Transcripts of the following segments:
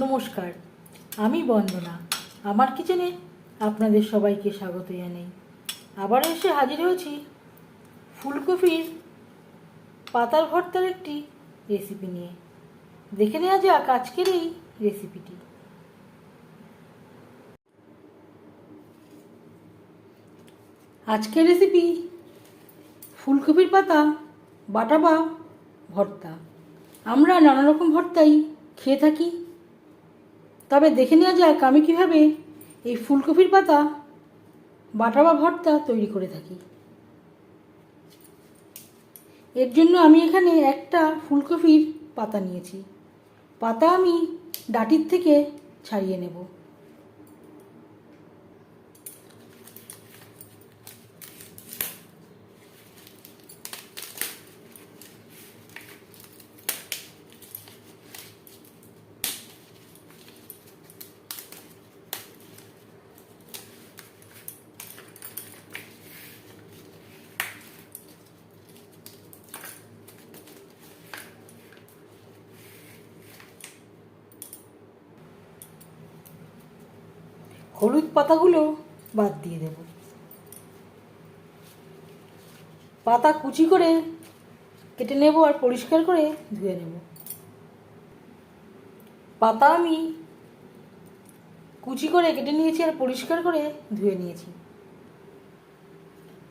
নমস্কার, আমি বন্দনা। আমার কিচেনে আপনাদের সবাইকে স্বাগত জানাই। আবার এসে হাজির হয়েছি ফুলকপির পাতার ভর্তার একটি রেসিপি নিয়ে। দেখে নেওয়া যাক আজকের এই রেসিপিটি আজকের রেসিপি ফুলকপির পাতা, বাটা বা ভর্তা। আমরা নানা রকম ভর্তাই খেয়ে থাকি। তবে দেখে নেওয়া যাক আমি কীভাবে এই ফুলকপির পাতা, বাটা বা ভর্তা তৈরি করে থাকি। এর জন্য আমি এখানে একটা ফুলকপির পাতা নিয়েছি। পাতা আমি ডাটির থেকে ছাড়িয়ে নেব। হলুদ পাতাগুলো বাদ দিয়ে দেব। পাতা কুচি করে কেটে নেব আর পরিষ্কার করে ধুয়ে নেব। পাতা আমি কুচি করে কেটে নিয়েছি আর পরিষ্কার করে ধুয়ে নিয়েছি।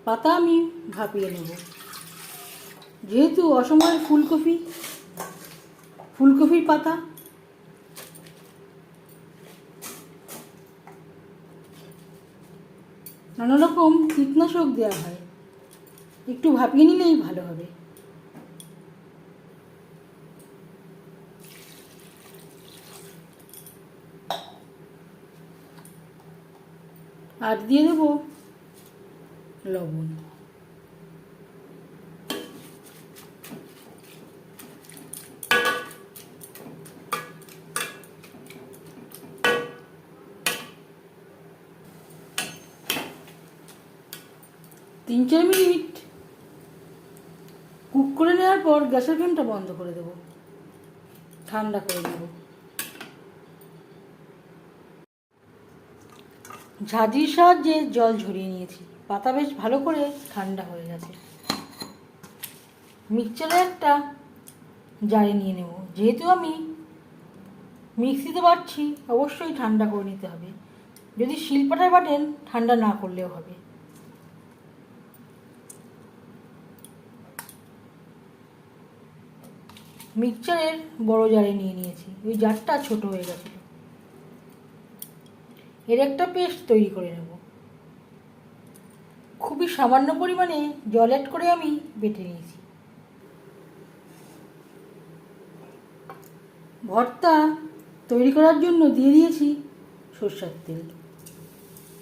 পাতা আমি ভাপিয়ে নেব। যেহেতু অসময়ের ফুলকপি, ফুলকপির পাতা নানা রকম কীটনাশক দেওয়া হয়। একটু ভাপিয়ে নিলেই ভালো হবে। আর দিয়ে দেবো লবণ। তিন চার মিনিট কুক করে নেওয়ার পর গ্যাসের ফ্লেমটা বন্ধ করে দেবো। ঠান্ডা করে দেবো ঝাঁঝির সাহায্যে জল ঝরিয়ে নিয়েছি। পাতা বেশ ভালো করে ঠান্ডা হয়ে গেছে। মিক্সচারে একটা জারে নিয়ে নেব। যেহেতু আমি মিক্সিতে বাটছি অবশ্যই ঠান্ডা করে নিতে হবে। যদি শিলপাটায় বাটেন, ঠান্ডা না করলেও হবে। মিক্সচারের বড় জারে নিয়ে নিয়েছি। ওই জারটা ছোট হয়ে গেছিল এর একটা পেস্ট তৈরি করে নেব। খুবই সামান্য পরিমাণে জল অ্যাড করে আমি বেটে নিয়েছি। ভর্তা তৈরি করার জন্য দিয়ে দিয়েছি সর্ষার তেল।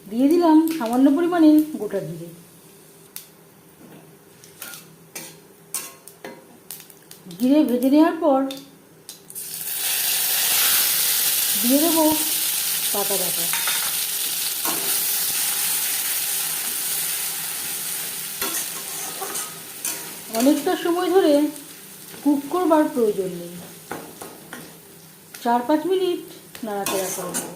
দিয়ে দিলাম সামান্য পরিমাণে গোটা জিরে। জিরে ভেজে নেওয়ার পর দিয়ে দেবো পাতা বাটা। অনেকটা সময় ধরে কুক করবার প্রয়োজন নেই। চার পাঁচ মিনিট নাড়াচাড়া করে নেব।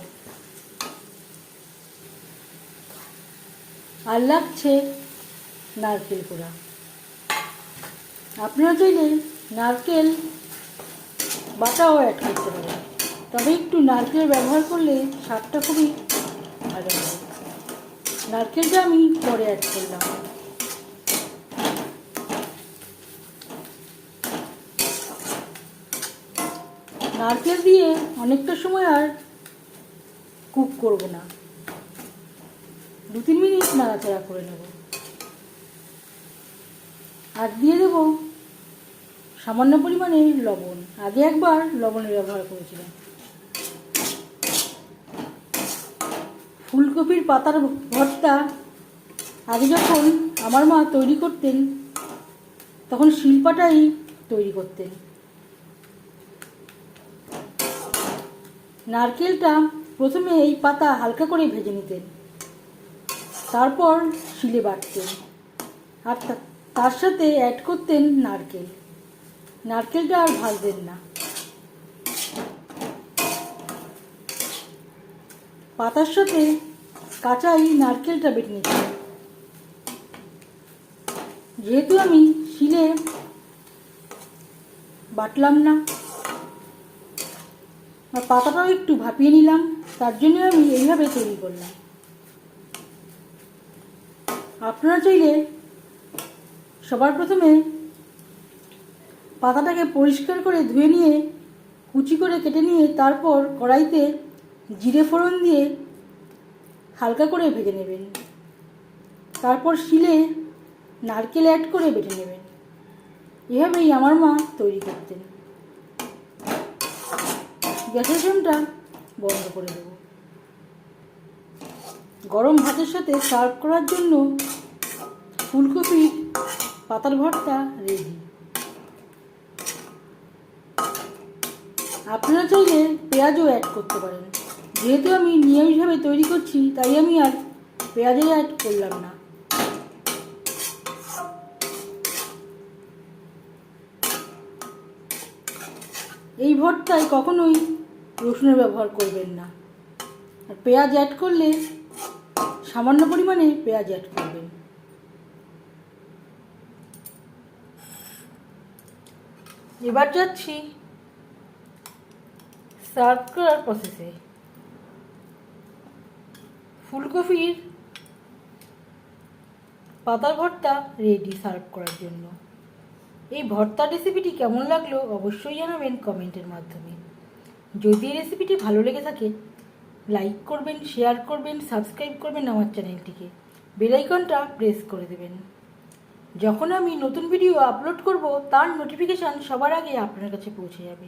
আর লাগছে নারকেল কোড়া আপনারা চাইলে নারকেল বাটাও অ্যাড করতে পারেন তবে একটু নারকেল ব্যবহার করলে স্বাদটা খুবই ভালো হবে নারকেলটা আমি পরে অ্যাড করলাম। নারকেল দিয়ে অনেকটা সময় আর কুক করব না। দু তিন মিনিট নাড়াচাড়া করে নেব। আর দিয়ে দেবো সামান্য পরিমাণে লবণ। আগে একবার লবণের ব্যবহার করেছিলাম। ফুলকপির পাতার ভর্তা আগে যখন আমার মা তৈরি করতেন, তখন শিল্পাটাই তৈরি করতেন। নারকেলটা প্রথমে এই পাতা হালকা করে ভেজে নিতেন। তারপর শিলে বাটতেন। আর তার সাথে অ্যাড করতেন নারকেল। নারকেলটা আর ভাজবেন না। পাতার সাথে কাঁচা এই নারকেলটা বেটে নিচ্ছি। যেহেতু আমি শিলে বাটলাম না আর পাতাটাও একটু ভাপিয়ে নিলাম, তার জন্য আমি এইভাবে তৈরি করলাম। আপনারা চাইলে সবার প্রথমে পাতাটাকে পরিষ্কার করে ধুয়ে নিয়ে, কুচি করে কেটে নিয়ে তারপর কড়াইতে জিরে ফোড়ন দিয়ে হালকা করে ভেজে নেবেন। তারপর শিলে নারকেল অ্যাড করে বেটে নেবেন। এভাবেই আমার মা তৈরি করতেন। গ্যাসের ফ্লেমটা বন্ধ করে দেব। গরম ভাতের সাথে সার্ভ করার জন্য ফুলকপির পাতার ভর্তা রেডি আপনারা চাইলে পেঁয়াজও অ্যাড করতে পারেন। যেহেতু আমি নিয়মিতভাবে তৈরি করছি, তাই আমি আর পেঁয়াজের অ্যাড করলাম না। এই ভর্তায় কখনোই রসুনের ব্যবহার করবেন না। আর পেঁয়াজ অ্যাড করলে সামান্য পরিমাণে পেঁয়াজ অ্যাড করবেন। এবার যাচ্ছি সার্ভ করার প্রসেসে ফুলকপির পাতার ভর্তা রেডি সার্ভ করার জন্য। এই ভর্তা রেসিপিটি কেমন লাগল অবশ্যই জানাবেন কমেন্টের মাধ্যমে। যদি এই রেসিপিটি ভালো লেগে থাকে লাইক করবেন শেয়ার করবেন সাবস্ক্রাইব করবেন আমার চ্যানেলটিকে বেলাইকনটা প্রেস করে দেবেন। যখন আমি নতুন ভিডিও আপলোড করব, তার নোটিফিকেশান সবার আগে আপনার কাছে পৌঁছে যাবে।